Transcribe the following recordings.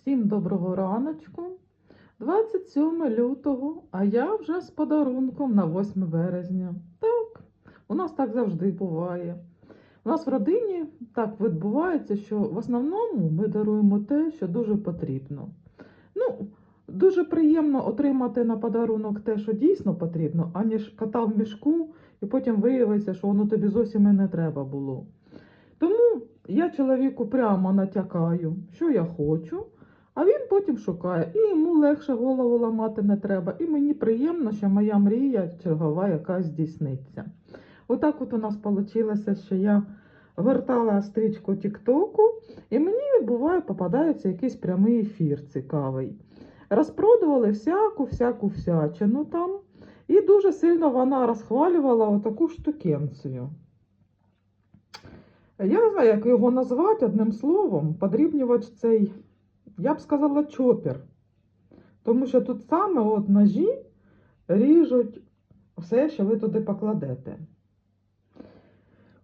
Всім доброго раночку. 27 лютого, а я вже з подарунком на 8 березня. Так, у нас так завжди буває. У нас в родині так відбувається, що в основному ми даруємо те, що дуже потрібно. Ну, дуже приємно отримати на подарунок те, що дійсно потрібно, аніж кота в мішку, і потім виявиться, що воно тобі зовсім і не треба було. Тому я чоловіку прямо натякаю, що я хочу, а він потім шукає. І йому легше голову ламати не треба. І мені приємно, що моя мрія чергова якась здійсниться. Отак от у нас вийшло, що я гортала стрічку Тіктоку, і мені буває попадається якийсь прямий ефір цікавий. Розпродували всяку всяку всячину там, і дуже сильно вона розхвалювала отаку штукенцію. Я не знаю, як його назвати одним словом. Подрібнювач цей, я б сказала, чопер. Тому що тут саме от ножі ріжуть все, що ви туди покладете.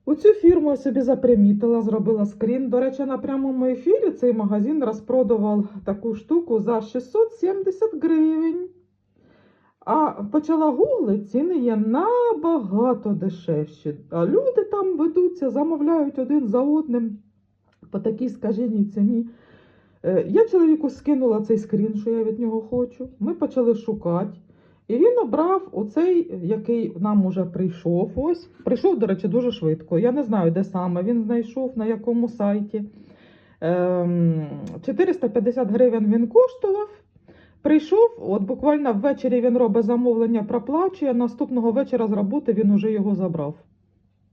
У цю фірму я собі запримітила, зробила скрін. До речі, на прямому ефірі цей магазин розпродував таку штуку за 670 гривень. А почала гуглити, ціни є набагато дешевші. А люди там ведуться, замовляють один за одним по такій скаженій ціні. Е, Я чоловіку скинула цей скрін, що я від нього хочу. Ми почали шукати. І він обрав оцей, який нам уже прийшов. Ось. Прийшов, до речі, дуже швидко. Я не знаю, де саме він знайшов, на якому сайті. Ем, 450 гривень він коштував. Прийшов, от буквально ввечері він робить замовлення, проплачує. Наступного вечора з роботи він уже його забрав.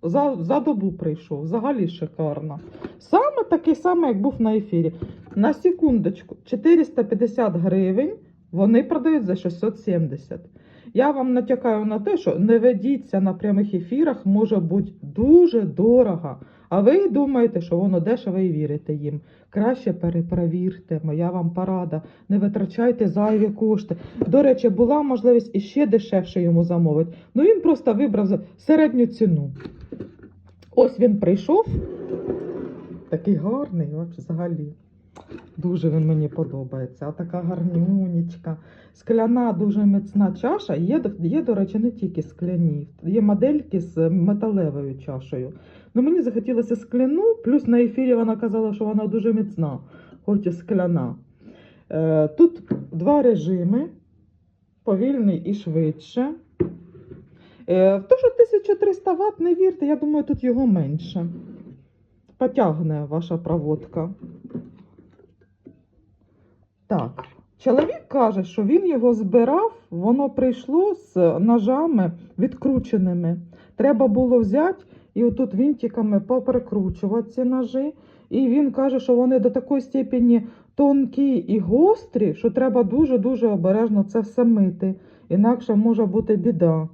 За, за добу прийшов, взагалі шикарно. Саме такий самий, як був на ефірі. На секундочку, 450 гривень вони продають за 670. Я вам натякаю на те, що не ведіться на прямих ефірах, може бути дуже дорого. А ви думаєте, що воно дешево і вірите їм. Краще перепровірте, моя вам порада. Не витрачайте зайві кошти. До речі, була можливість іще дешевше йому замовити. Ну він просто вибрав середню ціну. Ось він прийшов. Такий гарний, взагалі. Дуже він мені подобається. Така гарнюнечка. Скляна, дуже міцна чаша. Є, є, до речі, не тільки скляні. Є модельки з металевою чашею. Ну мені захотілося скляну, плюс на ефірі вона казала, що вона дуже міцна, хоч і скляна. Е, тут два режими: повільний і швидше. Е, то, що 1300 Вт, не вірте, я думаю, тут його менше. Потягне ваша проводка. Так. Чоловік каже, що він його збирав, воно прийшло з ножами відкрученими. Треба було взяти і отут вінтиками поприкручувати ці ножі. І він каже, що вони до такої степені тонкі і гострі, що треба дуже-дуже обережно це все мити. Інакше може бути біда.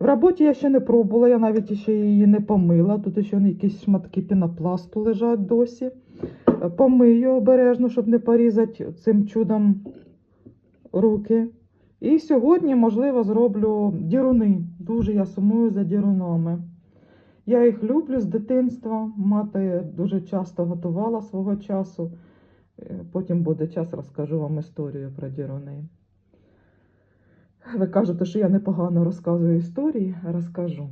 В роботі я ще не пробувала, я навіть ще її не помила. Тут ще якісь шматки пінопласту лежать досі. Помию обережно, щоб не порізати цим чудом руки. І сьогодні, можливо, зроблю діруни. Дуже я сумую за дірунами. Я їх люблю з дитинства. Мати дуже часто готувала свого часу. Е, Потім буде час, розкажу вам історію про діруни. Ви кажете, що я непогано розказую історії, розкажу.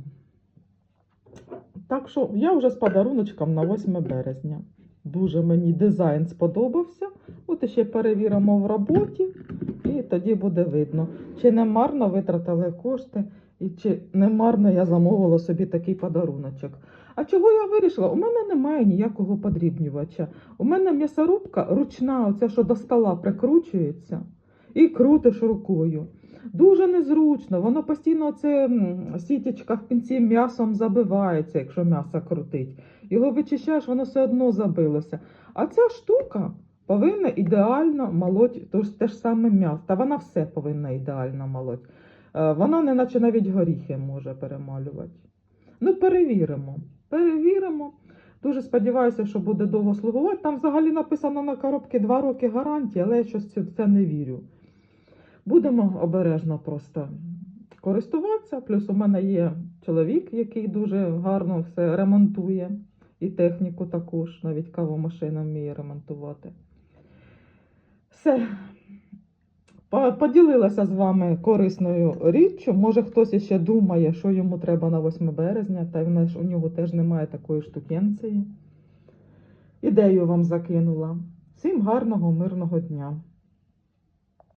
Так що я вже з подаруночком на 8 березня. Дуже мені дизайн сподобався. От ще перевіримо в роботі, і тоді буде видно, чи не марно витратили кошти, і чи не марно я замовила собі такий подаруночок. А чого я вирішила? У мене немає ніякого подрібнювача. У мене м'ясорубка ручна, оця, що до стола прикручується, і крутиш рукою. Дуже незручно, воно постійно це сітечка в кінці м'ясом забивається, якщо м'ясо крутить. Його вичищаєш, воно все одно забилося. А ця штука повинна ідеально молоть тож те ж саме м'ясо. Та вона все повинна ідеально молоть. Е, Вона не наче навіть горіхи може перемалювати. Ну, перевіримо. Перевіримо. Дуже сподіваюся, що буде довго слугувати. Там взагалі написано на коробці 2 роки гарантії, але я щось в це не вірю. Будемо обережно просто користуватися. Плюс у мене є чоловік, який дуже гарно все ремонтує. І техніку також, навіть кавомашина вміє ремонтувати. Все. Поділилася з вами корисною річчю. Може, хтось іще думає, що йому треба на 8 березня, та й у нього теж немає такої штукенції. Ідею вам закинула. Всім гарного, мирного дня!